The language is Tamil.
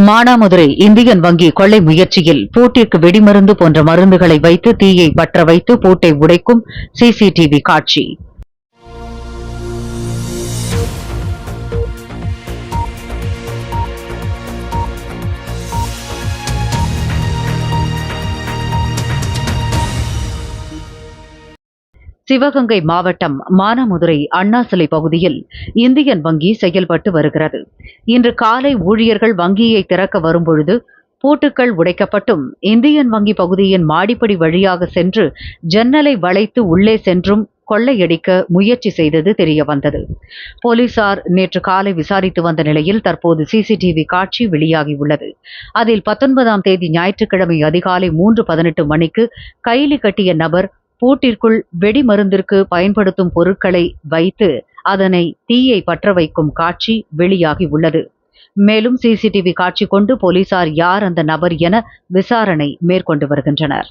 மானாமதுரை இந்தியன் வங்கி கொள்ளை முயற்சியில் பூட்டிற்கு வெடிமருந்து போன்ற மருந்துகளை வைத்து தீயை பற்ற வைத்து பூட்டை உடைக்கும் சிசிடிவி காட்சி. சிவகங்கை மாவட்டம் மானாமதுரை அண்ணா சிலை பகுதியில் இந்தியன் வங்கி செயல்பட்டு வருகிறது. இன்று காலை ஊழியர்கள் வங்கியை திறக்க வரும்பொழுது பூட்டுக்கள் உடைக்கப்பட்டும் இந்தியன் வங்கி பகுதியின் மாடிப்படி வழியாக சென்று ஜன்னலை வளைத்து உள்ளே சென்றும் கொள்ளையடிக்க முயற்சி செய்தது தெரிய வந்தது போலீசார் நேற்று காலை விசாரித்து வந்த நிலையில் தற்போது சிசிடிவி காட்சி வெளியாகியுள்ளது. அதில் பத்தொன்பதாம் தேதி ஞாயிற்றுக்கிழமை அதிகாலை மூன்று பதினெட்டு மணிக்கு கைலி கட்டிய நபர் பூட்டிற்குள் வெடிமருந்திற்கு பயன்படுத்தும் பொருட்களை வைத்து அதனை தீயை பற்ற வைக்கும் காட்சி வெளியாகி உள்ளது. மேலும் சிசிடிவி காட்சி கொண்டு போலீசார் யார் அந்த நபர் என விசாரணை மேற்கொண்டு வருகின்றனர்.